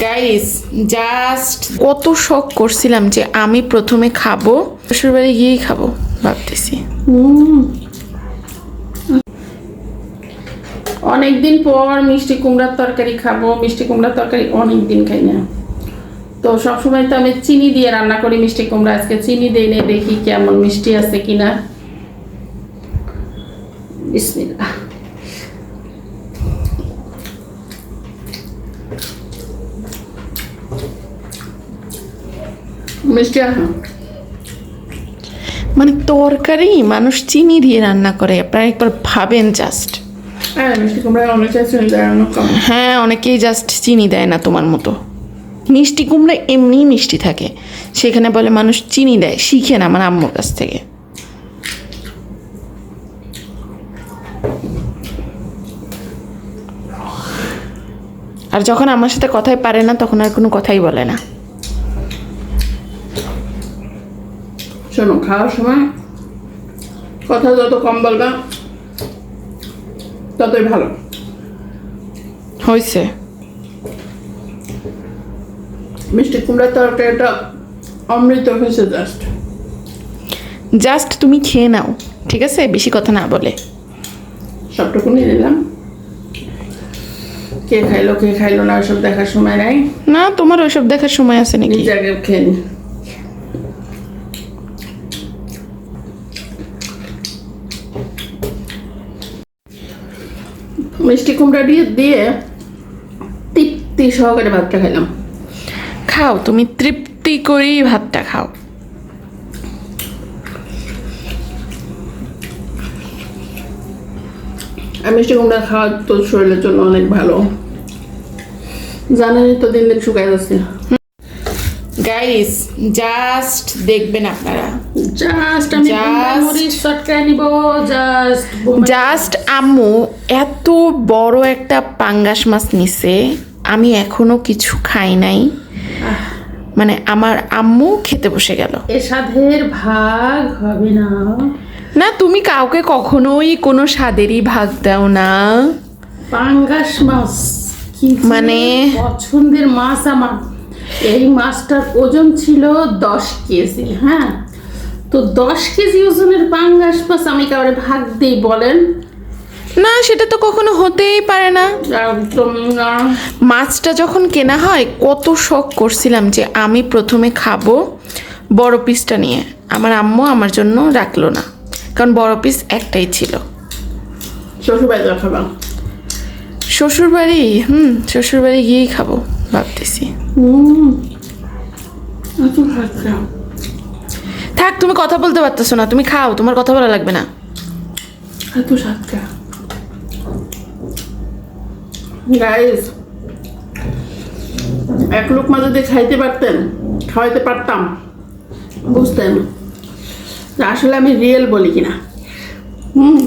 Guys just কত শখ করছিলাম যে আমি প্রথমে খাব শ্বশুরবাড়ি গিয়েই খাব ভাবতেছি। অনেকদিন পর মিষ্টি কুমড়ার তরকারি খাব মিষ্টি কুমড়ার তরকারি অনেক দিন খাই না। তো সবসময় তো আমি চিনি দিয়ে রান্না করি মিষ্টি কুমড়া আজকে চিনি দিয়ে নিয়ে দেখি কেমন মিষ্টি আছে কিনা। বিসমিল্লাহ। মিষ্টি মানে তরকারি মানুষ চিনি দিয়ে রান্না করে আপনারা একবার ভাবেন জাস্ট হ্যাঁ হ্যাঁ অনেকেই জাস্ট চিনি দেয় না তোমার মতো। মিষ্টি কুমড়া এমনিই মিষ্টি থাকে। সেখানে বলে মানুষ চিনি দেয় শিখে না আমার আম্মুর কাছ থেকে। আর যখন আমার সাথে কথাই পারে না তখন আর কোনো কথাই বলে না। শোনো খাওয়ার সময় কথা যত কম বলবা ততই ভালো। হয়েছে মিষ্টি কুমড়ার তরকারিটা অমৃত হয়েছে জাস্ট জাস্ট তুমি খেয়ে নাও ঠিক আছে? বেশি কথা না বলে। সবটুকু নিয়ে নিলাম। কে খাইলো কে খাইলো না ওসব দেখার সময় নাই। না তোমার ওইসব দেখার সময় আছে নাকি? নিজে আগে খেয়ে মিষ্টি কুমড়া দিয়ে দিয়ে তৃপ্তি সহকারে ভাতটা খাইলাম। খাও তুমি তৃপ্তি করেই ভাতটা খাও। আর মিষ্টি কুমড়া খাওয়া তো শরীরের জন্য অনেক ভালো। জানেনই তো দিন দিন শুকাই যাচ্ছে। গাইস জাস্ট দেখবেন আপনারা। জাস্ট আমি Just- বোম্বাই নিব জাস্ট জাস্ট আম্মু এত বড় একটা পাঙ্গাস মাছ নিছে আমি এখনও কিছু খাই নাই। মানে আমার আম্মু খেতে বসে গেল। এ সাধের ভাগ হবে না। না তুমি কাউকে কখনোই কোনো স্বাদেরই ভাগ দাও না। পাঙ্গাস মাছ মানে- পছন্দের মাছ আমার। এই মাছটার ওজন ছিল দশ কেজি হ্যাঁ? তো দশ কেজি ওজনের পাঙ্গাস মাছ আমি কাউরে ভাগ দিই বলেন? না সেটা তো কখনো হতেই পারে না। একদম না। মাছটা যখন কেনা হয় কত শখ করছিলাম যে আমি প্রথমে খাব বড় পিসটা নিয়ে। আমার আম্মু আমার জন্য রাখল না কারণ বড় পিস একটাই ছিল। শ্বশুরবাড়ি শ্বশুরবাড়ি? হুম শ্বশুরবাড়ি গিয়েই খাব ভাবতেছি। হুম থাক, তুমি কথা বলতে পারতেছো না, তুমি খাও, তোমার কথা বলা লাগবে না। এত সাতটা। গাইস এক লোক মাঝে যদি খাইতে পারতেন, খাওয়াইতে পারতাম, বুঝতেন? আসলে আমি রিয়েল বলি কিনা? হুম